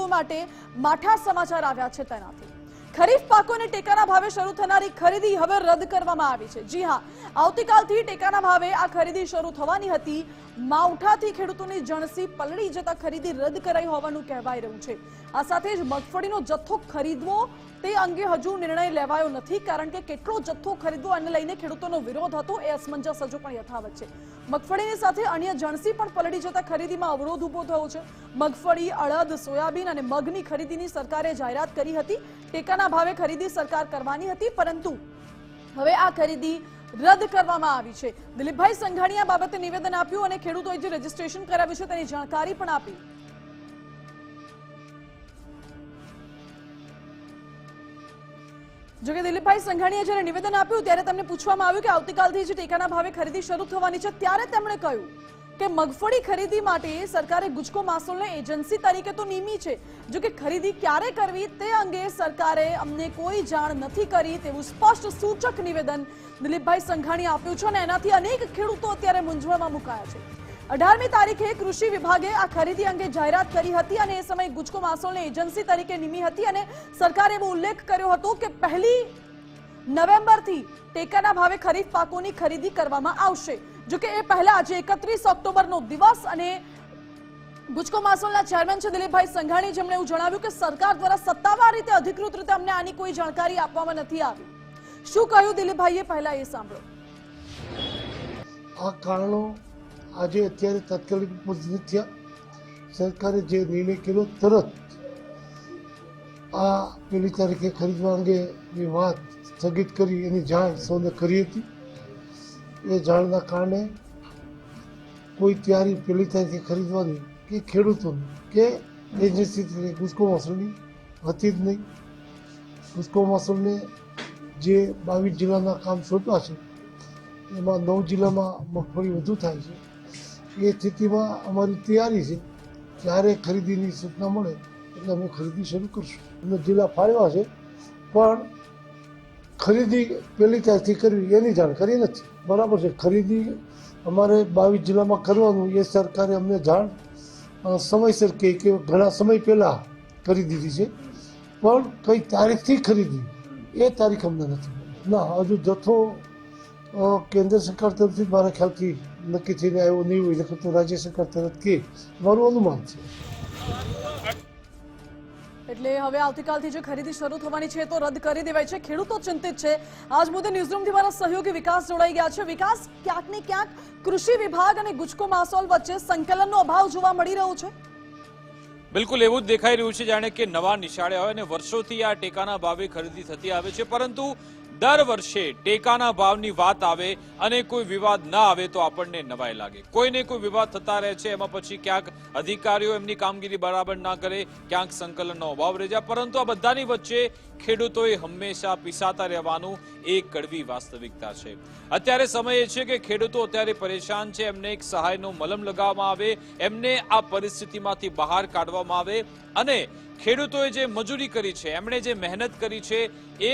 ખેડૂતો માટે માઠા સમાચાર આવ્યા છે તેનાથી. ખરીફ પાકોને ટેકાના ભાવે શરૂ થનારી ખરીદી હવે રદ કરવામાં આવી છે. જી હા, આવતીકાલથી ટેકાના ભાવે આ ખરીદી શરૂ થવાની હતી. માવઠાથી ખેડૂતોની જણસી પલળી જતા ખરીદી રદ કરાઈ હોવાનું કહેવાઈ રહ્યું છે. આ સાથે જ મગફળીનો જથ્થો ખરીદવો તે અંગે હજુ નિર્ણય લેવાયો નથી, કારણ કે કેટલો જથ્થો ખરીદવો અને લઈને ખેડૂતોનો વિરોધ હતો, એ અસમંજસ હજુ પણ યથાવત છે. મગફળીની સાથે અન્ય જણસી પણ પલળી જતા ખરીદીમાં અવરોધ ઊભો થયો છે. મગફળી, અડદ, સોયાબીન અને મગની ખરીદીની સરકારે જાહેરાત કરી હતી. ટેકાના ભાવે ખરીદી સરકાર કરવાની હતી, પરંતુ હવે આ ખરીદી રદ કરવામાં આવી છે. દિલીપભાઈ સંઘાણી આ બાબતે નિવેદન આપ્યું અને ખેડૂતોએ જે રજીસ્ટ્રેશન કરાવ્યું છે તેની જાણકારી પણ આપી. જોકે દિલીપભાઈ સંઘાણીએ જ્યારે નિવેદન આપ્યું ત્યારે તેમને પૂછવામાં આવ્યું કે આવતીકાલથી જે ટેકાના ભાવે ખરીદી શરૂ થવાની છે, ત્યારે તેમણે કહ્યું કે મગફળી ખરીદી માટે સરકારે ગુજકો માસોલને એજન્સી તરીકે તો નિમી છે. જો કે ખરીદી ક્યારે કરવી તે અંગે સરકારે અમને કોઈ જાણ નથી કરી તેવું સ્પષ્ટ સૂચક નિવેદન દિલીપભાઈ સંઘાણીએ આપ્યું છે અને એનાથી અનેક ખેડૂતો અત્યારે મૂંઝવણમાં મુકાયા છે. અઢારમી તારીખે કૃષિ વિભાગે આ ખરીદી અંગે જાહેરાત કરી હતી અને એ સમયે ગુજકો માસોલને એજન્સી તરીકે નિમી હતી અને સરકારે એવો ઉલ્લેખ કર્યો હતો કે પહેલી નવેમ્બરથી ટેકાના ભાવે ખરીફ પાકોની ખરીદી કરવામાં આવશે. જોકે એ પહેલા આજે એકત્રીસ ઓક્ટોબરનો દિવસ અને ગુજકો માસોલના ચેરમેન છે દિલીપભાઈ સંઘાણી, જેમણે એવું જણાવ્યું કે સરકાર દ્વારા સત્તાવાર રીતે અધિકૃત રીતે અમને આની કોઈ જાણકારી આપવામાં નથી આવી. શું કહ્યું દિલીપભાઈએ પહેલા એ સાંભળો? આ કારણો આજે અત્યારે તાત્કાલિક ઉપસ્થિત થયા. સરકારે જે નિર્ણય કર્યો, તરત આ પેલી તારીખે ખરીદવા અંગેની વાત સ્થગિત કરી, એની જાણ સૌને કરી હતી. એ જાણના કારણે કોઈ તૈયારી પેલી તારીખે ખરીદવાની કે ખેડૂતોની કે એજન્સી ગુસ્કો મસૂલની હતી જ નહીં. ગુસ્કો મસૂલને જે બાવીસ જિલ્લાના કામ સોંપ્યા છે, એમાં નવ જિલ્લામાં મગફળી વધુ થાય છે. એ સ્થિતિમાં અમારી તૈયારી છે. જ્યારે ખરીદીની સૂચના મળે એટલે અમે ખરીદી શરૂ કરશું. અમે જિલ્લા ફાળવ્યા છે, પણ ખરીદી પહેલી તારીખથી કરવી એની જાણકારી નથી. બરાબર છે, ખરીદી અમારે બાવીસ જિલ્લામાં કરવાનું, એ સરકારે અમને જાણ સમયસર કહે કે ઘણા સમય પહેલાં કરી દીધી છે. પણ કઈ તારીખથી ખરીદી, એ તારીખ અમને નથી. ના, હજુ જથ્થો કેન્દ્ર સરકાર તરફથી મારા ખ્યાલથી નક્કી થઈને આવ્યો નહીં હોય નકર તો રાજ્ય સરકાર તરફ કે મારું અનુમાન છે. એટલે હવે આવતીકાલથી જે ખરીદી શરૂ થવાની છે તો રદ કરી દેવાય છે. ખેડૂતો ચિંતિત છે. આજ મુદ્દે ન્યૂઝરૂમથી મારા સહયોગી વિકાસ જોડાઈ ગયા છે. વિકાસ ક્યાંક ને ક્યાંક કૃષિ વિભાગ અને ગુજકો માસોલ વચ્ચે સંકલનનો અભાવ જોવા મળી રહ્યો છે. બિલકુલ એવું જ દેખાઈ રહ્યું છે જાણે કે નવા નિશાળે આવે અને વર્ષોથી આ ટેકાના ભાવે ખરીદી થતી આવે છે. પરંતુ દર વર્ષે ટેકાના ભાવની વાત આવે અને કોઈ વિવાદ ના આવે તો આપણને નવાઈ લાગે. કોઈને કોઈ વિવાદ થતા રહે છે, એમાં પછી ક્યાંક અધિકારીઓ એમની કામગીરી બરાબર ના કરે, ક્યાંક સંકલનનો અભાવ રહી જાય, પરંતુ આ બધાની વચ્ચે ખેડૂતોએ હંમેશા પીસાતા રહેવાનું એક કડવી વાસ્તવિકતા છે. અત્યારે સમય એ છે કે ખેડૂતો અત્યારે પરેશાન છે, એમને એક સહાયનો મલમ લગાવવામાં આવે, એમને આ પરિસ્થિતિમાંથી બહાર કાઢવામાં આવે અને ખેડૂતોએ જે મજૂરી કરી છે, એમણે જે મહેનત કરી છે, એ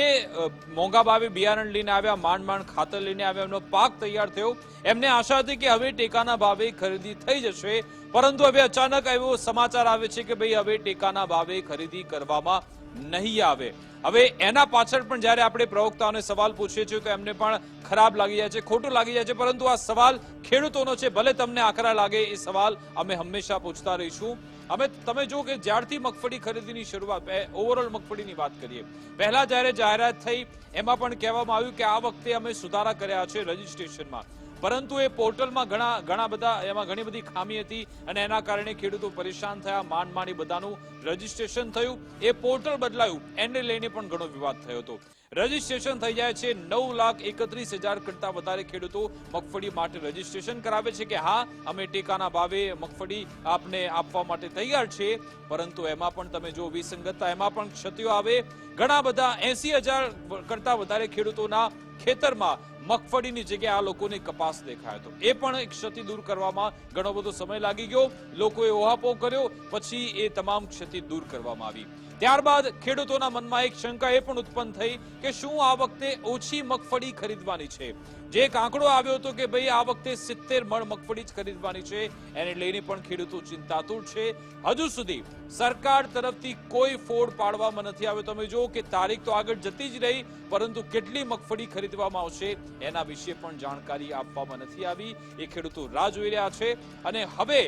મોંઘા ભાવે બિયારણ લઈને આવ્યા, માંડ માંડ ખાતર લઈને આવ્યા, એમનો પાક તૈયાર થયો. એમને આશા હતી કે હવે ટેકાના ભાવે ખરીદી થઈ જશે. પરંતુ હવે અચાનક એવો સમાચાર આવે છે કે ભાઈ હવે ટેકાના ભાવે ખરીદી કરવામાં નહીં આવે. હવે એના પાછળ પણ જ્યારે આપણે પ્રવક્તાઓને સવાલ પૂછીએ છીએ તો એમને પણ ખરાબ લાગી જાય છે, ખોટું લાગી જાય છે, પરંતુ આ સવાલ ખેડૂતોનો છે, ભલે તમને આકરા લાગે એ સવાલ અમે હંમેશા પૂછતા રહીશું. અમે તમે જો કે જ્યારથી મગફળી ખરીદીની શરૂઆત ઓવરઓલ મગફળીની વાત કરીએ. પહેલા જ્યારે જાહેરાત થઈ, એમાં પણ કહેવામાં આવ્યું કે આ વખતે અમે સુધારા કર્યા છે રજીસ્ટ્રેશનમાં. પરંતુ એ પોર્ટલમાં ઘણા ઘણા બધા એમાં ઘણી બધી ખામી હતી અને એના કારણે ખેડૂતો પરેશાન થયા. માંડ માંડી બધાનું રજીસ્ટ્રેશન થયું. એ પોર્ટલ બદલાયું. એને લઈને પણ ઘણો વિવાદ થયો હતો. રજીસ્ટ્રેશન થઈ જાય છે. નવ લાખ એકત્રીસ હજાર કરતા વધારે ખેડૂતો મગફળી માટે રજીસ્ટ્રેશન કરાવે છે કે હા, અમે ટેકાના ભાવે મગફળી આપને આપવા માટે તૈયાર છે. પરંતુ એમાં પણ તમે જો વિસંગતતા. એમાં પણ ક્ષતિઓ આવે. ઘણા બધા એસી હજાર કરતા વધારે ખેડૂતોના ખેતરમાં મગફળીની જગ્યાએ આ લોકોને કપાસ દેખાયો હતો. એ પણ એક ક્ષતિ દૂર કરવામાં ઘણો બધો સમય લાગી ગયો. લોકોએ ઓહાપો કર્યો. પછી એ તમામ ક્ષતિ દૂર કરવામાં આવી. ત્યારબાદ ખેડૂતોના મનમાં એક શંકા એ પણ ઉત્પન્ન થઈ કે શું આ વખતે ઓછી મગફળી ખરીદવાની છે? જે એક આંકડો આવ્યો હતો કે ભાઈ આ વખતે સિત્તેર મણ મગફળી જ ખરીદવાની છે, એને લઈને પણ ખેડૂતો ચિંતાતુર છે. હજુ સુધી સરકાર તરફથી કોઈ ફોડ પાડવામાં નથી આવ્યો. તમે જો કે તારીખ તો આગળ જતી જ રહી, પરંતુ કેટલી મગફળી ખરીદવામાં આવશે એના વિશે પણ જાણકારી આપવામાં નથી આવી. એ ખેડૂતો રાહ જોઈ રહ્યા છે. અને હવે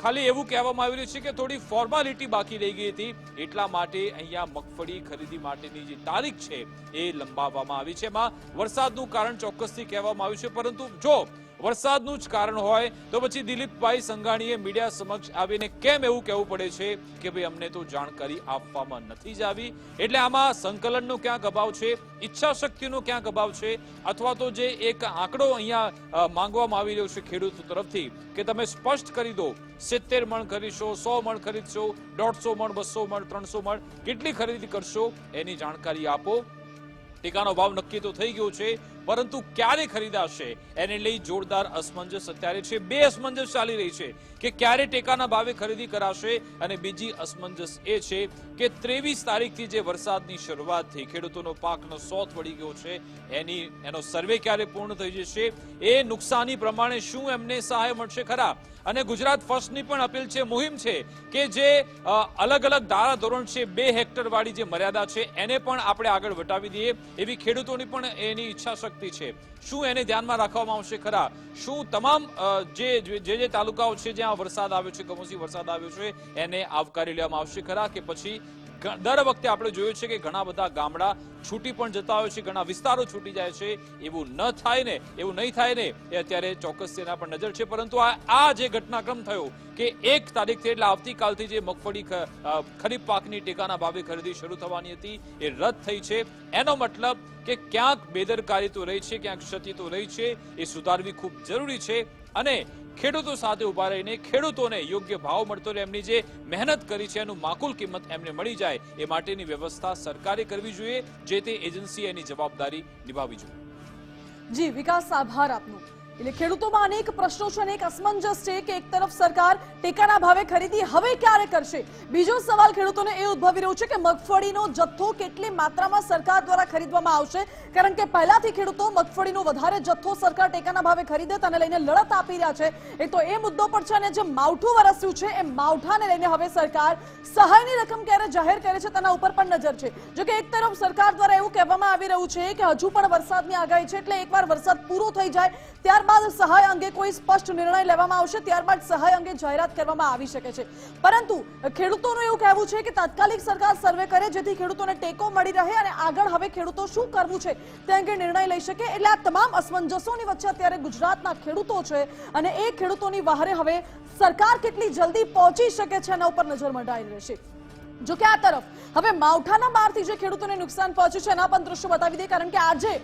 ખાલી એવું કહેવામાં આવી રહ્યું છે કે થોડી ફોર્માલિટી બાકી રહી ગઈ હતી. એટલા માટે અહીંયા મગફળી ખરીદી માટેની જે તારીખ છે એ લંબાવવામાં આવી છે. એમાં વરસાદનું કારણ ચોક્કસથી કહેવામાં આવ્યું છે. પરંતુ જો વરસાદનું જ કારણ હોય તો પછી દિલીપભાઈ સંઘાણીએ મીડિયા સમક્ષ આવીને કેમ એવું કહેવું પડે છે કે ભાઈ અમને તો જાણકારી આપવામાં નથી જ આવી? એટલે આમાં સંકલનનો ક્યાંક અભાવ છે? ઈચ્છા શક્તિનો ક્યાંક અભાવ છે? અથવા તો જે એક આંકડો અહીંયા માંગવામાં આવી રહ્યો છે ખેડૂતો તરફથી કે તમે સ્પષ્ટ કરી દો. સિત્તેર મણ ખરીદશો, સો મણ ખરીદશો, દોઢસો મણ, બસો મણ, ત્રણસો મણ, કેટલી ખરીદી કરશો એની જાણકારી આપો. ટેકાનો ભાવ નક્કી તો થઈ ગયો છે. પરંતુ ક્યારે ખરીદાશે? એને લઈ જોરદાર અસમંજસ અત્યારે છે. બે અસમંજસ ચાલી રહી છે કે ક્યારે ટેકાના ભાવે ખરીદી કરાશે અને બીજી અસમંજસ એ છે કે ત્રેવીસ તારીખથી જે વરસાદની શરૂઆત થઈ, ખેડૂતોનો પાકનો સોથ વળી ગયો છે, એની, એનો સર્વે ક્યારે પૂર્ણ થઈ જશે, એ નુકસાની પ્રમાણે શું એમને સહાય મળશે ખરા? અને ગુજરાત ફર્સ્ટની પણ અપીલ છે, મુહિમ છે કે જે અલગ અલગ ધારા ધોરણ છે, બે હેક્ટર વાળી જે મર્યાદા છે, એને પણ આપણે આગળ વટાવી દઈએ. એવી ખેડૂતોની પણ એની ઈચ્છા શક્તિ છે. શું એને ધ્યાનમાં રાખવામાં આવશે? ખરા. શું તમામ જે જે તાલુકાઓ છે જ્યાં વરસાદ આવ્યો છે, કમોસમી વરસાદ આવ્યો છે, એને આવકારી લેવામાં આવશે? ખરા કે પછી દર વખતે આપણે જોયું છે કે ઘણા બધા ગામડા છૂટી પણ જતા હોય છે, ઘણા વિસ્તારો છૂટી જાય છે. એવું ન થાય ને, એવું નહીં થાય ને, એ અત્યારે ચોક્કસ તેના પર નજર છે. પરંતુ આ જે ઘટનાક્રમ થયો કે એક તારીખથી એટલે આવતીકાલથી જે મગફળી ખરીફ પાકની ટેકાના ભાવે ખરીદી શરૂ થવાની હતી, એ રદ થઈ છે. એનો મતલબ કે ક્યાંક બેદરકારી તો રહી છે, ક્યાંક ક્ષતિ તો રહી છે, એ સુધારવી ખૂબ જરૂરી છે. અને ખેડૂતો સાથે ઊભા રહીને ખેડૂતોને યોગ્ય ભાવ મળતો રહે, એમની જે મહેનત કરી છે, એનું માકુલ કિંમત એમને મળી જાય, એ માટેની વ્યવસ્થા સરકારે કરવી જોઈએ, જે તે એજન્સી એની જવાબદારી નિભાવવી જોઈએ. જી, વિકાસ આભાર આપનો. એટલે ખેડૂતોમાં અનેક પ્રશ્નો છે અને એક અસમંજસ છે કે એક તરફ સરકાર ટેકાના ભાવે ખરીદી હવે ક્યારે કરશે? બીજો સવાલ ખેડૂતોને એ ઉદ્ભવી રહ્યો છે કે મગફળીનો જથ્થો કેટલી માત્રામાં સરકાર દ્વારા ખરીદવામાં આવશે? કારણ કે પહેલાથી ખેડૂતો મગફળીનો વધારે જથ્થો સરકાર ટેકાના ભાવે ખરીદે તેને લઈને લડત આપી રહ્યા છે. એક તો એ મુદ્દો પણ છે અને જે માવઠું વરસ્યું છે, એ માવઠાને લઈને હવે સરકાર સહાયની રકમ ક્યારે જાહેર કરે છે તેના ઉપર પણ નજર છે. જો કે એક તરફ સરકાર દ્વારા એવું કહેવામાં આવી રહ્યું છે કે હજુ પણ વરસાદની આગાહી છે, એટલે એકવાર વરસાદ પૂરો થઈ જાય, ત્યારબાદ સહાય અંગે કોઈ સ્પષ્ટ નિર્ણય લેવામાં આવશે, ત્યારબાદ સહાય અંગે જાહેરાત કરવામાં આવી શકે છે. પરંતુ ખેડૂતોનું એવું કહેવું છે કે તાત્કાલિક સરકાર સર્વે કરે, જેથી ખેડૂતોને ટેકો મળી રહે અને આગળ હવે ખેડૂતો શું કરવું છે તે અંગે નિર્ણય લઈ શકે. એટલે આ તમામ અસમંજસોની વચ્ચે અત્યારે ગુજરાતના ખેડૂતો છે અને એ ખેડૂતોની વહારે હવે સરકાર કેટલી જલ્દી પહોંચી શકે છે એના ઉપર નજર મંડાઈ રહેશે. જો કે આ તરફ હવે માવઠાના મારથી જે ખેડૂતોને નુકસાન પહોંચ્યું છે, એના પણ દ્રશ્યો બતાવી દે કારણ કે આજે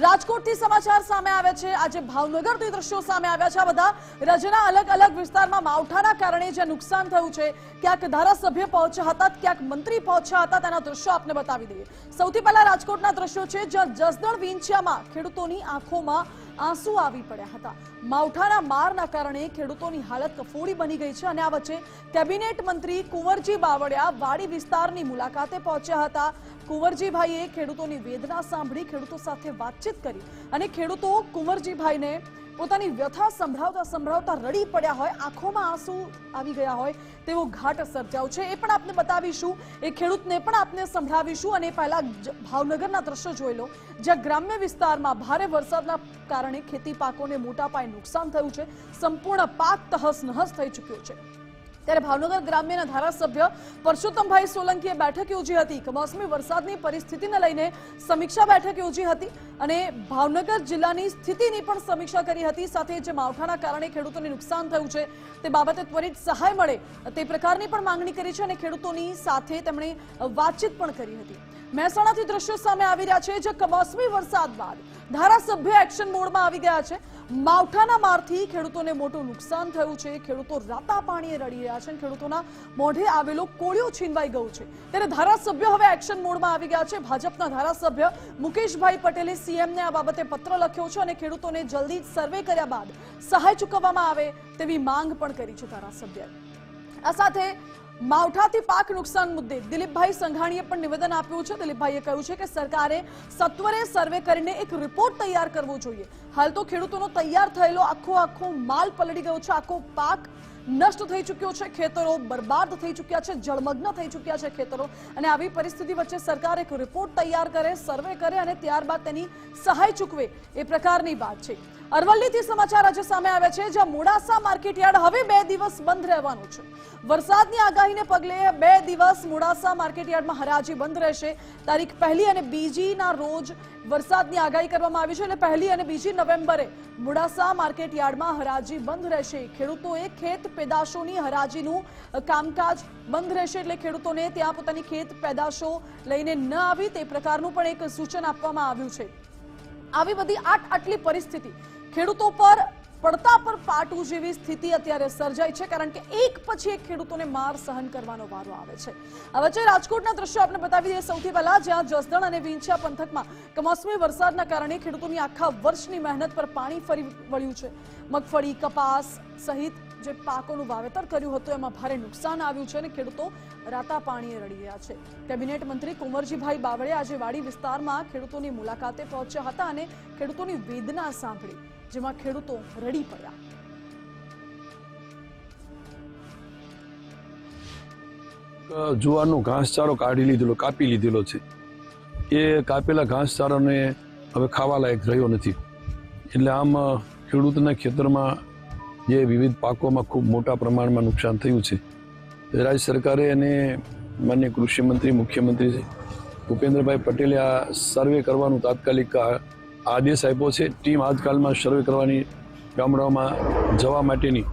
રાજકોટથી સમાચાર સામે આવ્યા છે. આજે ભાવનગરથી દ્રશ્યો સામે આવ્યા છે. આ બધા રાજ્યના અલગ અલગ વિસ્તારમાં માવઠાના કારણે જે નુકસાન થયું છે, ક્યાંક ધારાસભ્ય પહોંચ્યા હતા, ક્યાંક મંત્રી પહોંચ્યા હતા, તેના દ્રશ્યો આપને બતાવી દઈએ. સૌથી પહેલા રાજકોટના દ્રશ્યો છે, જ્યાં જસદણ વિંછિયામાં ખેડૂતોની આંખોમાં આંસુ આવી પડ્યા હતા. માવઠાના મારના કારણે ખેડૂતોની હાલત કફોડી બની ગઈ છે અને આ વચ્ચે કેબિનેટ મંત્રી કુંવરજી બાવળિયા વાડી વિસ્તારની મુલાકાતે પહોંચ્યા હતા. કુંવરજીભાઈએ ખેડૂતોની વેદના સાંભળી ખેડૂતો સાથે વાતચીત કરી અને ખેડૂતો કુંવરજીભાઈને પોતાની વ્યથા સંભળાવતા સંભળાવતા રડી પડ્યા હોય, આંખોમાં આંસુ આવી ગયા હોય તેવો ઘાટ સર્જાવ છે. એ પણ આપને બતાવીશું. એ ખેડૂતને પણ આપને સંભળાવીશું અને પહેલા ભાવનગરના દ્રશ્યો જોઈ લો. જ્યાં ગ્રામ્ય વિસ્તારમાં ભારે વરસાદના કારણે ખેતી પાકોને મોટા પાયે નુકસાન થયું છે. સંપૂર્ણ પાક તહસ નહસ થઈ ચૂક્યો છે. ત્યારે ભાવનગર ગ્રામ્યના ધારાસભ્ય પરસોત્તમભાઈ સોલંકીએ બેઠક યોજી હતી. કમોસમી વરસાદની પરિસ્થિતિને લઈને સમીક્ષા બેઠક યોજી હતી અને ભાવનગર જિલ્લાની સ્થિતિની પણ સમીક્ષા કરી હતી. સાથે જે માવઠાના કારણે ખેડૂતોને નુકસાન થયું છે તે બાબતે ત્વરિત સહાય મળે તે પ્રકારની પણ માંગણી કરી છે અને ખેડૂતોની સાથે તેમણે વાતચીત પણ કરી હતી. મહેસાણાથી દ્રશ્યો સામે આવી રહ્યા છે, જે કમોસમી વરસાદ બાદ ધારાસભ્ય એક્શન મોડમાં આવી ગયા છે. માવઠાના મારથી ખેડૂતોને મોટું નુકસાન થયું છે. ખેડૂતો રાતા પાણીએ રડી રહ્યા છે ખેડૂતોના મોઢે આવેલો કોળિયો છીનવાઈ ગયું છે. ત્યારે ધારાસભ્ય હવે એક્શન મોડમાં આવી ગયા છે. ભાજપના ધારાસભ્ય મુકેશભાઈ પટેલે સીએમને આ બાબતે પત્ર લખ્યો છે અને ખેડૂતોને જલ્દી સર્વે કર્યા બાદ સહાય ચૂકવવામાં આવે તેવી માંગ પણ કરી છે ધારાસભ્યએ. આ સાથે માવઠાથી પાક નુકસાન મુદ્દે દિલીપભાઈ સંઘાણીએ પણ નિવેદન આપ્યું છે. દિલીપભાઈએ કહ્યું છે કે સરકારે સત્વરે સર્વે કરીને એક રિપોર્ટ તૈયાર કરવો જોઈએ. હાલ તો ખેડૂતોનો તૈયાર થયેલો આખો આખો માલ પલળી ગયો છે. આખો પાક નષ્ટ થઈ ચૂક્યો છે. ખેતરો બરબાદ થઈ ચૂક્યા છે. જળમગ્ન થઈ ચૂક્યા છે ખેતરો. અને આવી પરિસ્થિતિ વચ્ચે સરકાર એક રિપોર્ટ તૈયાર કરે, સર્વે કરે અને ત્યારબાદ તેની સહાય ચૂકવે. એ પ્રકારની વાત છે. અરવલ્લીથી સમાચાર આજે સામે આવે છે, જ્યાં મોડાસા માર્કેટયાર્ડ હવે બે દિવસ બંધ રહેવાનું છે. વરસાદની આગાહીને પગલે બે દિવસ મોડાસા માર્કેટયાર્ડમાં હરાજી બંધ રહેશે. તારીખ પહેલી અને બીજીના રોજ વરસાદની આગાહી કરવામાં આવી છે અને પહેલી અને બીજી નવેમ્બરે મોડાસા માર્કેટયાર્ડમાં હરાજી બંધ રહેશે. ખેડૂતોએ ખેત પેદાશોની હરાજીનું કામકાજ બંધ રહેશે, એટલે ખેડૂતોને ત્યાં પોતાની ખેત પેદાશો લઈને ન આવી તે પ્રકારનું પણ એક સૂચન આપવામાં આવ્યું છે. આવી બધી આટ આટલી પરિસ્થિતિ ખેડૂતો પર, પડતા પર પાટું જેવી સ્થિતિ અત્યારે સર્જાઈ છે, કારણ કે એક પછી એક ખેડૂતોને માર સહન કરવાનો વારો આવે છે. આ વચ્ચે રાજકોટના દ્રશ્યો આપણે બતાવી દઈએ. સૌથી પહેલા જ્યાં જસદણ અને વિંછિયા પંથકમાં કમોસમી વરસાદના કારણે ખેડૂતોની આખા વર્ષની મહેનત પર પાણી ફરી વળ્યું છે. મગફળી, કપાસ સહિત જે પાકોનું વાવેતર કર્યું હતું, એમાં ભારે નુકસાન આવ્યું છે અને ખેડૂતો રાતા પાણીએ રડી રહ્યા છે. કેબિનેટ મંત્રી કુંવરજીભાઈ બાવળે આજે વાડી વિસ્તારમાં ખેડૂતોની મુલાકાતે પહોંચ્યા હતા અને ખેડૂતોની વેદના સાંભળી, જેમાં ખેડૂતો રડી પડ્યા. જુવારનો ઘાસચારો કાઢી લીધેલો, કાપી લીધેલો છે. એ કાપેલા ઘાસચારાને હવે ખાવા લાયક રહ્યો નથી. એટલે આમ ખેડૂતના ખેતરમાં જે વિવિધ પાકોમાં ખૂબ મોટા પ્રમાણમાં નુકસાન થયું છે. રાજ્ય સરકારે અને માન્ય કૃષિમંત્રી, મુખ્યમંત્રી ભૂપેન્દ્રભાઈ પટેલે આ સર્વે કરવાનું તાત્કાલિક આદેશ આપ્યો છે. ટીમ આજકાલમાં સર્વે કરવાની ગામડાઓમાં જવા માટેની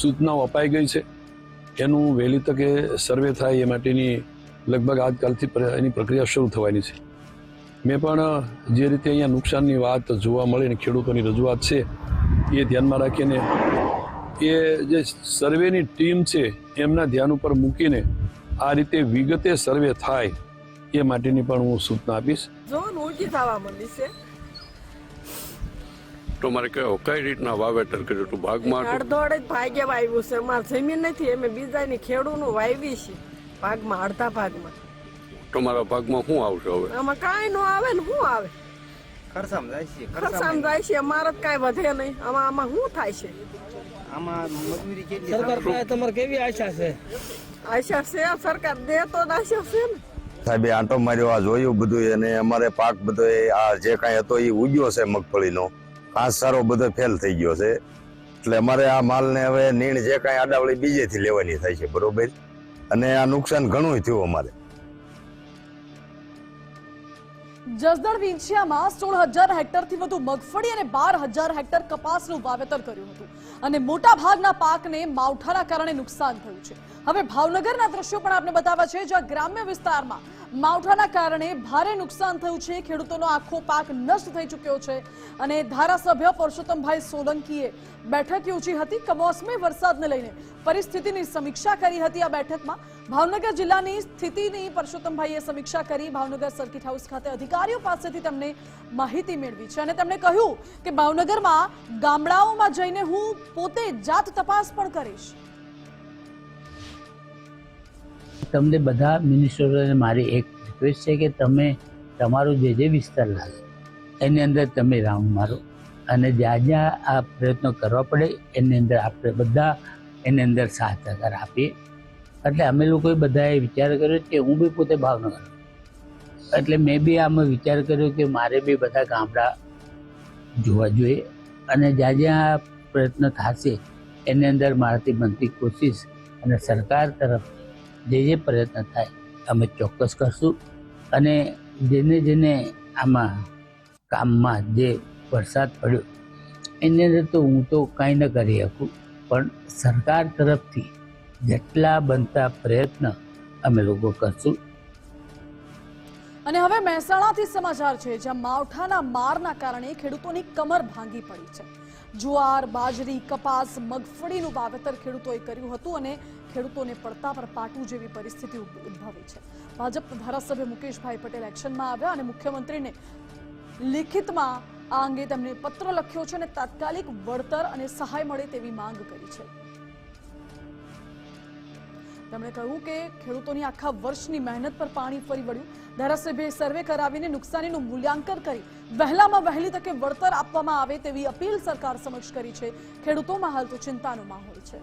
સૂચનાઓ અપાઈ ગઈ છે. એનું વહેલી તકે સર્વે થાય એ માટેની લગભગ આજકાલથી એની પ્રક્રિયા શરૂ થવાની છે. મેં પણ જે રીતે અહીંયા નુકસાનની વાત જોવા મળે ને ખેડૂતોની રજૂઆત છે, એ ધ્યાનમાં રાખીને એ જે સર્વેની ટીમ છે એમના ધ્યાન ઉપર મૂકીને આ રીતે વિગતે સર્વે થાય એ માટેની પણ હું સૂચના આપીશ. જોવાનું ઊંચી થવા માંડી છે. તમારે કયો કઈ રીતના વાવેતર કર્યું હતું? ભાગમાં? અડધોડ જ ભાગે વાવ્યું છે. અમારે જમીન નથી અમે બીજાની ખેડૂનું વાવી છે ભાગમાં અડધા ભાગમાં. તમારા ભાગમાં શું આવશે હવે? આમાં કાંઈ નો આવે ને શું આવે? ખરસામ જાય છે ખરસામ જાય છે. અમારે જ કાંઈ વધે નહીં. આમાં આમાં શું થાય છે? આમાં મજૂરી કેટલી સરકાર પાસે તમારે કેવી આશા છે? આશા છે સરકાર દે તો આશા છે ને. સાહેબે આંટો માર્યો આ જોયું બધું અને અમારે પાક બધો એ આ જે કાંઈ હતો એ ઉગ્યો છે મગફળીનો. ખાસ સારો બધો ફેલ થઈ ગયો છે. એટલે અમારે આ માલને હવે નીણ જે કાંઈ આડાવળી બીજેથી લેવાની થાય છે બરોબર? અને આ નુકસાન ઘણું થયું અમારે. જસદણ વિંછિયામાં સોળ હજાર હેક્ટરથી વધુ મગફળી અને બાર હજાર હેક્ટર કપાસનું વાવેતર કર્યું હતું. અને મોટા ભાગના પાકને માવઠાના કારણે નુકસાન થયું છે. હવે ભાવનગરના દ્રશ્યો પણ આપણે બતાવવા છે, જ્યાં ગ્રામ્ય વિસ્તારમાં માવઠાના કારણે ભારે નુકસાન થયું છે. ખેડૂતોનો આખો પાક નષ્ટ થઈ ચૂક્યો છે અને ધારાસભ્ય પરસોત્તમભાઈ સોલંકીએ બેઠક યોજી હતી. કમોસમી વરસાદને લઈને પરિસ્થિતિની સમીક્ષા કરી હતી આ બેઠકમાં. ભાવનગર જિલ્લાની સ્થિતિની પરસોત્તમભાઈએ સમીક્ષા કરી. ભાવનગર સર્કિટ હાઉસ ખાતે અધિકારીઓ પાસેથી તેમને માહિતી મેળવી છે અને તેમણે કહ્યું કે ભાવનગરમાં ગામડાઓમાં જઈને હું પોતે જાત તપાસ પણ કરીશ. તમને બધા મિનિસ્ટરોને મારી એક રિક્વેસ્ટ છે કે તમે તમારું જે જે વિસ્તાર લાગે એની અંદર તમે રાઉન્ડ મારો. અને જ્યાં જ્યાં આ પ્રયત્નો કરવા પડે, એની અંદર આપણે બધા એની અંદર સાથ સહકાર આપીએ. એટલે અમે લોકોએ બધાએ વિચાર કર્યો કે હું બી પોતે ભાવનગર એટલે મેં બી આમાં વિચાર કર્યો કે મારે બી બધા ગામડા જોવા જોઈએ. અને જ્યાં જ્યાં પ્રયત્ન થશે, એની અંદર મારાથી બનતી કોશિશ અને સરકાર તરફ જે જે પ્રયત્ન થાય, અમે ચોક્કસ કરશું. અને જેને જેને આમાં કામમાં જે વરસાદ પડ્યો, એની અંદર તો હું તો કાંઈ ન કરી શકું, પણ સરકાર તરફથી જેટલા બનતા પ્રયત્ન અમે લોકો કરશું. અને હવે મહેસાણાથી સમાચાર છે, જ્યાં માવઠાના મારના કારણે ખેડૂતોની કમર ભાંગી પડી છે. જુવાર, બાજરી, કપાસ, મગફળીનું વાવેતર ખેડૂતોએ કર્યું હતું અને ખેડૂતોને પડતા પર પાટું જેવી પરિસ્થિતિ ઉદ- ઉદ્ભવી છે. ભાજપ ધારાસભ્ય મુકેશભાઈ પટેલ એક્શનમાં આવ્યા અને મુખ્યમંત્રીને લિખિતમાં આ અંગે તેમણે પત્ર લખ્યો છે અને તાત્કાલિક વળતર અને સહાય મળે તેવી માંગ કરી છે. તેમણે કહ્યું કે ખેડૂતોની આખા વર્ષની મહેનત પર પાણી ફરી વળ્યું. ધારાસભ્યએ સર્વે કરાવીને નુકસાનીનું મૂલ્યાંકન કરી વહેલામાં વહેલી તકે વળતર આપવામાં આવે તેવી અપીલ સરકાર સમક્ષ કરી છે. ખેડૂતોમાં હાલ તો ચિંતાનો માહોલ છે.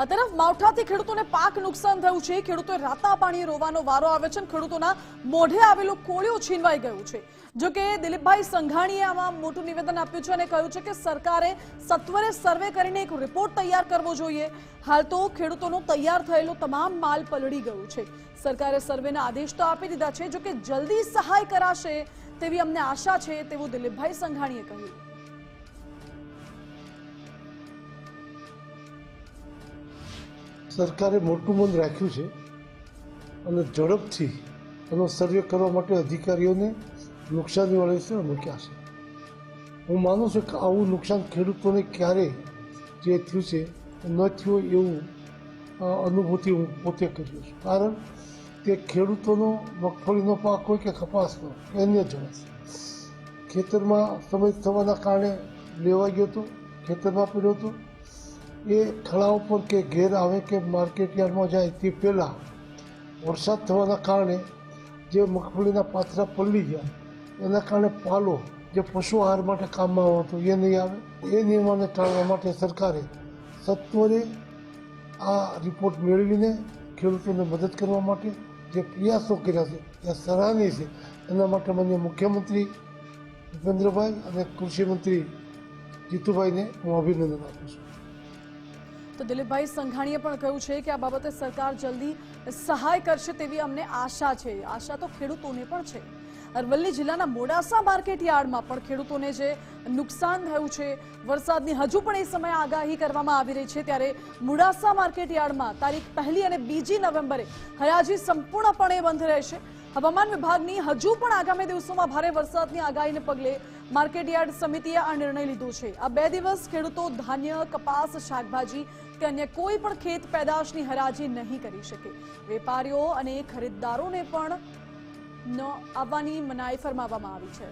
આ તરફ માવઠાથી ખેડૂતોને પાક નુકસાન થયું છે. ખેડૂતોએ રાતા પાણી રોવાનો વારો આવે છે ખેડૂતોના મોઢે આવેલું કોળિયું છીનવાઈ ગયું છે. જો કે દિલીપભાઈ સંઘાણીએ આમાં મોટું નિવેદન આપ્યું છે અને કહ્યું છે કે સરકારે સત્વરે સર્વે કરીને એક રિપોર્ટ તૈયાર કરવો જોઈએ. હાલ તો ખેડૂતોનો તૈયાર થયેલો તમામ માલ પલળી ગયો છે. સરકારે સર્વેના આદેશ તો આપી દીધા છે. જો કે જલ્દી સહાય કરાશે તેવી અમને આશા છે તેવું દિલીપભાઈ સંઘાણીએ કહ્યું. સરકારે મોટું મન રાખ્યું છે અને ઝડપથી એનો સર્વે કરવા માટે અધિકારીઓને નુકસાનીવાળા વિસ્તારમાં મૂક્યા છે. હું માનું છું કે આવું નુકસાન ખેડૂતોને ક્યારેય જે થયું છે ન થયું એવું અનુભૂતિ હું પોતે કર્યું છું. કારણ કે ખેડૂતોનો મગફળીનો પાક હોય કે કપાસનો, એને જણાશે ખેતરમાં સમય થવાના કારણે લેવાઈ ગયો હતો, ખેતરમાં પડ્યો હતો એ ખળા ઉપર કે ઘેર આવે કે માર્કેટ યાર્ડમાં જાય તે પહેલાં વરસાદ થવાના કારણે જે મગફળીના પાથરા પલળી ગયા, એના કારણે પાલો જે પશુ આહાર માટે કામમાં આવતો એ નહીં આવે. એ નિયમોને ટાળવા માટે સરકારે સત્વરે આ રિપોર્ટ મેળવીને ખેડૂતોને મદદ કરવા માટે જે પ્રયાસો કર્યા છે એ સરાહનીય છે, એના માટે મને મુખ્યમંત્રી ભૂપેન્દ્રભાઈ અને કૃષિમંત્રી જીતુભાઈને હું અભિનંદન આપું છું. તો દિલીપભાઈ સંઘાણીએ પણ કહ્યું છે કે આ બાબતે સરકાર જલ્દી સહાય કરશે તેવી અમને આશા છે. આશા તો ખેડૂતોને પણ છે. અરવલ્લી જિલ્લાના મોડાસા માર્કેટ યાર્ડમાં પણ ખેડૂતોને જે નુકસાન થયું છે, વરસાદની હજુ પણ એ સમયે આગાહી કરવામાં આવી રહી છે ત્યારે મોડાસા માર્કેટ યાર્ડમાં તારીખ પહેલી અને બીજી નવેમ્બરે હરાજી સંપૂર્ણપણે બંધ રહેશે. હવામાન વિભાગની હજુ પણ આગામી દિવસોમાં ભારે વરસાદની આગાહીને પગલે માર્કેટયાર્ડ સમિતિએ આ નિર્ણય લીધો છે. આ બે દિવસ ખેડૂતો ધાન્ય, કપાસ, શાકભાજી કે અન્ય કોઈ પણ ખેત પેદાશની હરાજી નહીં કરી શકે. વેપારીઓ અને ખરીદદારોને પણ ન આવવાની મનાઈ ફરમાવવામાં આવી છે.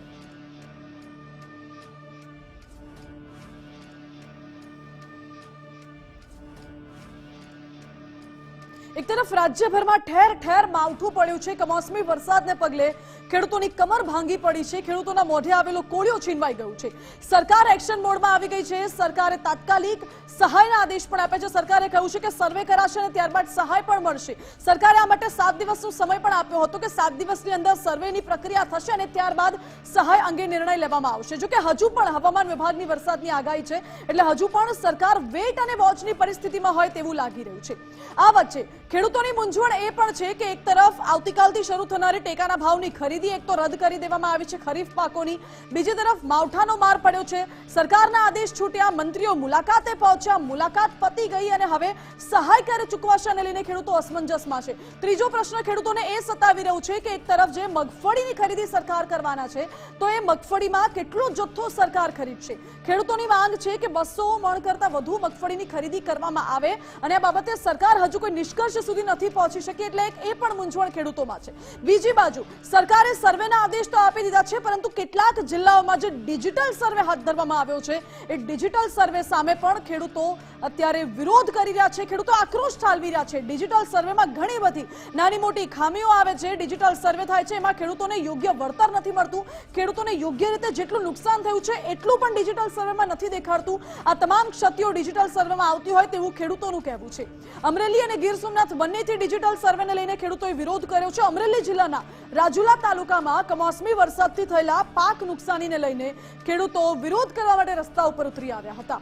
એક તરફ રાજ્યભરમાં ઠેર ઠેર માવઠું પડ્યું છે. કમોસમી વરસાદને પગલે ખેડૂતોની કમર ભાંગી પડી છે. ખેડૂતોના મોઢે આવેલો કોળિયો છીનવાઈ ગયું છે. સરકાર એક્શન મોડમાં આવી ગઈ છે. સરકારે તાત્કાલિક સહાયના આદેશ પણ આપ્યા છે. સરકારે કહ્યું છે કે સર્વે કરાશે અને ત્યારબાદ સહાય પણ મળશે. સરકારે આ માટે સાત દિવસનો સમય પણ આપ્યો હતો કે સાત દિવસની અંદર સર્વેની પ્રક્રિયા થશે અને ત્યારબાદ સહાય અંગે નિર્ણય લેવામાં આવશે. જો કે હજુ પણ હવામાન વિભાગની વરસાદની આગાહી છે. એટલે હજુ પણ સરકાર વેટ અને વોચની પરિસ્થિતિમાં હોય તેવું લાગી રહ્યું છે. આ વચ્ચે ખેડૂતોની મૂંઝવણ એ પણ છે કે એક તરફ આવતીકાલથી શરૂ થનારી ટેકાના ભાવની ખરીદી એક તો રદ કરી દેવામાં આવી છે ખરીફ પાકોની. બીજી તરફ માવઠાનો માર પડ્યો છે. સરકારના આદેશ છૂટ્યા, મંત્રીઓ મુલાકાતે પહોંચ્યા, મુલાકાત પતી ગઈ અને હવે સહાય ક્યારે ચૂકવાશે લઈને ખેડૂતો અસમંજસમાં છે. ત્રીજો પ્રશ્ન ખેડૂતોને એ સતાવી રહ્યું છે કે એક તરફ જે મગફળીની ખરીદી સરકાર કરવાના છે, તો એ મગફળીમાં કેટલો જથ્થો સરકાર ખરીદશે? ખેડૂતોની માંગ છે કે બસો મણ કરતા વધુ મગફળીની ખરીદી કરવામાં આવે અને આ બાબતે સરકાર હજુ કોઈ નિષ્કર્ષ સુધી નથી પહોંચી શકી એટલે એ પણ મૂંઝવણ ખેડૂતોમાં છે. બીજી બાજુ, સરકારે સર્વેના આદેશ તો આપી દીધા છે, પરંતુ કેટલાક જિલ્લાઓમાં જે ડિજિટલ સર્વે હાથ ધરવામાં આવ્યો છે, એ ડિજિટલ સર્વે સામે પણ ખેડૂતો અત્યારે વિરોધ કરી રહ્યા છે, ખેડૂતો આક્રોશ ઠાલવી રહ્યા છે. ડિજિટલ સર્વેમાં ઘણી બધી નાની મોટી ખામીઓ આવે છે, ડિજિટલ સર્વે થાય છે, એમાં ખેડૂતોને યોગ્ય વળતર નથી મળતું, ખેડૂતોને યોગ્ય રીતે જેટલું નુકસાન થયું છે, એટલું પણ ડિજિટલ સર્વેમાં નથી દેખાડતું. આ તમામ ક્ષતિઓ ડિજિટલ સર્વેમાં આવતી હોય તેવું ખેડૂતોનું કહેવું છે. અમરેલી અને ગીર સોમનાથ બંનેથી ડિજિટલ સર્વેને લઈને ખેડૂતોએ વિરોધ કર્યો છે. અમરેલી જિલ્લાના રાજુલા તાલુકામાં કમોસમી વરસાદથી થયેલા પાક નુકસાનીને લઈને ખેડૂતો વિરોધ કરવા માટે રસ્તા ઉપર ઉતરી આવ્યા હતા.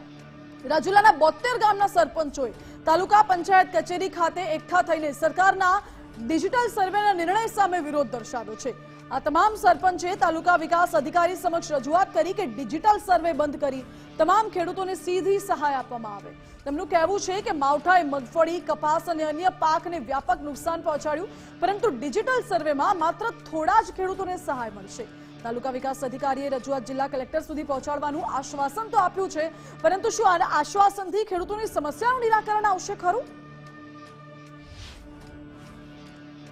રાજુલાના બોતેર ગામના સરપંચોએ તાલુકા પંચાયત કચેરી ખાતે એકઠા થઈને સરકારના ડિજિટલ સર્વેના નિર્ણય સામે વિરોધ દર્શાવ્યો છે. આ તમામ સરપંચે તાલુકા વિકાસ અધિકારી સમક્ષ રજૂઆત કરી કે ડિજિટલ સર્વે બંધ કરી તમામ ખેડૂતોને સીધી સહાય આપવામાં આવે. તેમનું કહેવું છે કે માવઠાએ મગફળી, કપાસ અને અન્ય પાકને વ્યાપક નુકસાન પહોંચાડ્યું, પરંતુ ડિજિટલ સર્વેમાં માત્ર થોડા જ ખેડૂતોને સહાય મળશે. તાલુકા વિકાસ અધિકારીએ રજૂઆત જિલ્લા કલેક્ટર સુધી પહોંચાડવાનું આશ્વાસન તો આપ્યું છે, પરંતુ શું આશ્વાસનથી ખેડૂતોની સમસ્યાનું નિરાકરણ આવશે ખરું?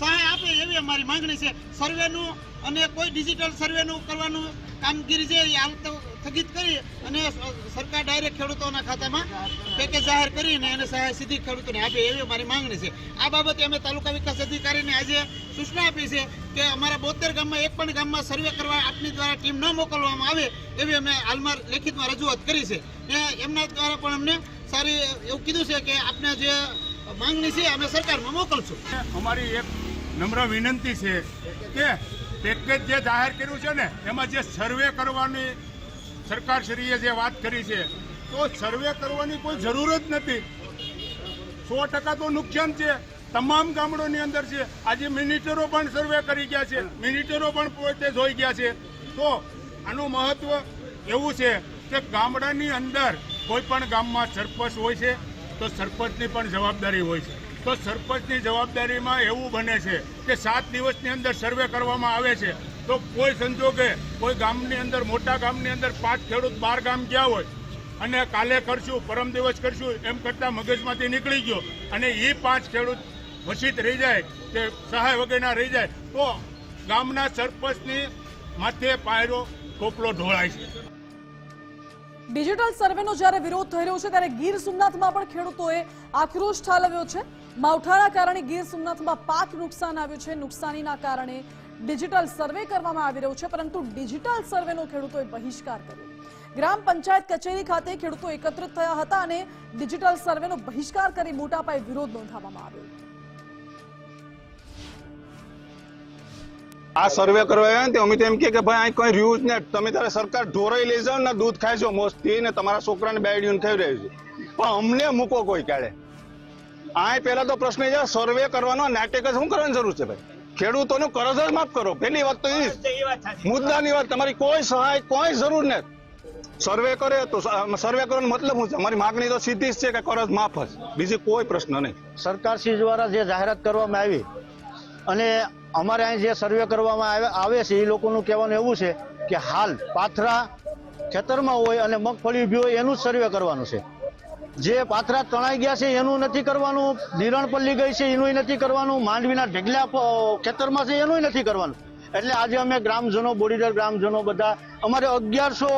સહાય આપે એવી અમારી માંગણી છે. સર્વેનું અને કોઈ ડિજિટલ સર્વેનું કરવાનું કામગીરી છે, એ હાલ તો સ્થગિત કરી અને સરકાર ડાયરેક્ટ ખેડૂતોના ખાતામાં પેકેજ જાહેર કરીને એને સહાય સીધી ખેડૂતોને આપે, એવી અમારી માંગણી છે. આ બાબતે અમે તાલુકા વિકાસ અધિકારીને આજે સૂચના આપી છે કે અમારા બોતેર ગામમાં એક પણ ગામમાં સર્વે કરવા આપની દ્વારા ટીમ ન મોકલવામાં આવે, એવી અમે હાલમાં લેખિતમાં રજૂઆત કરી છે. ને એમના દ્વારા પણ અમને સારી એવું કીધું છે કે આપને જે માંગણી છે, અમે સરકારમાં મોકલશું. અમારી એક નમ્ર વિનંતી છે કે પેકેજ જે જાહેર કર્યું છે ને, એમાં જે સર્વે કરવાની સરકારશ્રીએ જે વાત કરી છે, તો સર્વે કરવાની કોઈ જરૂર જ નથી. સો ટકા તો નુકસાન છે. તમામ ગામડોની અંદર છે. આજે મિનિટરો પણ સર્વે કરી ગયા છે. મિનિટરો પણ પોતે જોઈ ગયા છે. તો આનું મહત્વ એવું છે કે ગામડાની અંદર કોઈ પણ ગામમાં સરપંચ હોય છે, તો સરપંચની પણ જવાબદારી હોય છે. તો સરપંચની જવાબદારીમાં એવું બને છે કે સાત દિવસની અંદર સર્વે કરવામાં આવે છે. તો કોઈ સંજોગે કોઈ ગામની અંદર, મોટા ગામની અંદર પાંચ ખેડૂત બાર ગામ ગયા હોય અને કાલે કરશું, પરમ દિવસ કરશું, એમ કરતા મગજમાંથી નીકળી ગયો અને એ પાંચ ખેડૂત વસિત રહી જાય કે સહાય વગેરેના રહી જાય, તો ગામના સરપંચની માથે પાયરો ટોપલો ઢોળાય છે. ડિજિટલ સર્વેનો જ્યારે વિરોધ થઈ રહ્યો છે, ત્યારે ગીર સોમનાથમાં પણ ખેડૂતોએ આક્રોશ ઠાલવ્યો છે. માવઠાના કારણે ગીર સોમનાથમાં પાક નુકસાન આવ્યું છે. નુકસાનીના કારણે ડિજિટલ સર્વે કરવામાં આવી રહ્યો છે, પરંતુ ડિજિટલ સર્વેનો ખેડૂતોએ બહિષ્કાર કર્યો. ગ્રામ પંચાયત કચેરી ખાતે ખેડૂતો એકત્રિત થયા હતા અને ડિજિટલ સર્વેનો બહિષ્કાર કરી મોટા પાયે વિરોધ નોંધાવવામાં આવ્યો. આ સર્વે કરવા આવ્યા ને અમે તો એમ કે ભાઈ, અહીં કોઈ રહ્યું જ ને તમે તારે સરકાર ઢોરાઈ લઈ જાઓ ને દૂધ છો મોસ્તી ને તમારા છોકરાને બેડીયું થઈ રહ્યું છે. પણ અમને મૂકો કોઈ કાળે. આ પહેલા તો પ્રશ્ન એ છે સર્વે કરવાનો નાટક જ શું કરવાની જરૂર છે ભાઈ? ખેડૂતોનું કરજ જ માફ કરો પેલી વાત તો એ મુદ્દાની વાત તમારી કોઈ સહાય કોઈ જરૂર નથી. સર્વે કરે તો સર્વે કરવાનો મતલબ શું છે? અમારી માગણી તો સીધી જ છે કે કરજ માફ જ. બીજી કોઈ પ્રશ્ન નહીં. સરકારશ્રી દ્વારા જે જાહેરાત કરવામાં આવી અને અમારે અહીં જે સર્વે કરવામાં આવે આવે છે એ લોકોનું કહેવાનું એવું છે કે હાલ પાથરા ખેતરમાં હોય અને મગફળી ઊભી હોય એનું જ સર્વે કરવાનું છે. જે પાથરા તણાઈ ગયા છે, એનું નથી કરવાનું. નિરણપલ્લી ગઈ છે એનું નથી કરવાનું. માંડવીના ઢગલા ખેતરમાં છે એનું નથી કરવાનું. એટલે આજે અમે ગ્રામજનો બોડીડર ગ્રામજનો બધા, અમારે અગિયારસો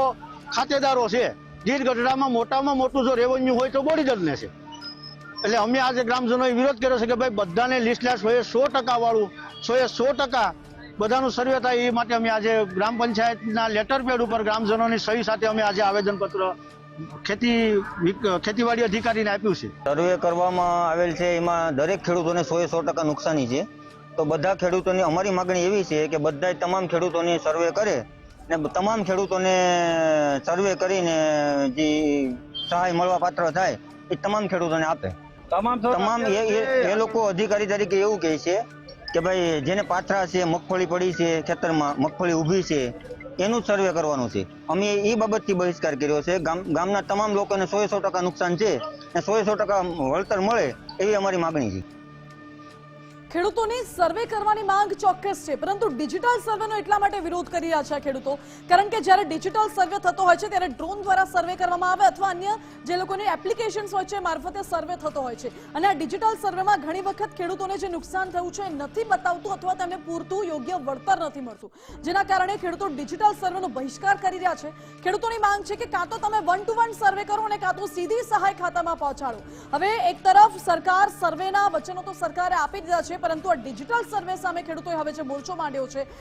ખાતેદારો છે. ગીર ગઢડામાં મોટામાં મોટું જો રેવન્યુ હોય તો બોડીડરને છે. એટલે અમે આજે ગ્રામજનોએ વિરોધ કર્યો છે કે ભાઈ બધાને લિસ્ટલા હોય એ સો ટકાવાળું સોએ સો ટકા બધાનું સર્વે થાય એ માટે અમે આજે ગ્રામ પંચાયતના લેટર પેડ ઉપર ગ્રામજનોની સહી સાથે અમે આજે આવેદનપત્ર ખેતી ખેતીવાડી અધિકારીને આપ્યું છે. સર્વે કરવામાં આવેલ છે એમાં દરેક ખેડૂતોને સો સો ટકા નુકસાની છે. તો બધા ખેડૂતોની અમારી માગણી એવી છે કે બધા તમામ ખેડૂતોને સર્વે કરે ને તમામ ખેડૂતોને સર્વે કરીને જે સહાય મળવા પાત્ર થાય એ તમામ ખેડૂતોને આપે. તમામ એ એ- એ લોકો અધિકારી તરીકે એવું કહે છે કે ભાઈ જેને પાથરા છે મગફળી પડી છે ખેતરમાં મગફળી ઊભી છે એનું જ સર્વે કરવાનું છે. અમે એ બાબતથી બહિષ્કાર કર્યો છે. ગામ, ગામના તમામ લોકોને સો સો ટકા નુકસાન છે અને સો સો ટકા વળતર મળે એવી અમારી માગણી છે. ખેડૂતોની સર્વે કરવાની માંગ ચોક્કસ છે, પરંતુ ડિજિટલ સર્વેનો એટલા માટે વિરોધ કરી રહ્યા છે ખેડૂતો. કારણ કે જ્યારે ડિજિટલ સર્વે થતો હોય છે, ત્યારે ડ્રોન દ્વારા સર્વે કરવામાં આવે અથવા અન્ય જે લોકોની એપ્લિકેશન્સ હોય છે, મારફતે સર્વે થતો હોય છે. અને આ ડિજિટલ સર્વેમાં ઘણી વખત ખેડૂતોને જે નુકસાન થયું છે નથી બતાવતું અથવા તેમને પૂરતું યોગ્ય વળતર નથી મળતું. જેના કારણે ખેડૂતો ડિજિટલ સર્વેનો બહિષ્કાર કરી રહ્યા છે. ખેડૂતોની માંગ છે કે કાં તો તમે વન ટુ વન સર્વે કરો અને કાં તો સીધી સહાય ખાતામાં પહોંચાડો. હવે એક તરફ સરકાર સર્વેના વચનો તો સરકારે આપી દીધા છે પરંતુ આ ડિજિટલ સર્વે સામે ખેડૂતોએ હવે જે મોરચો માંડ્યો છે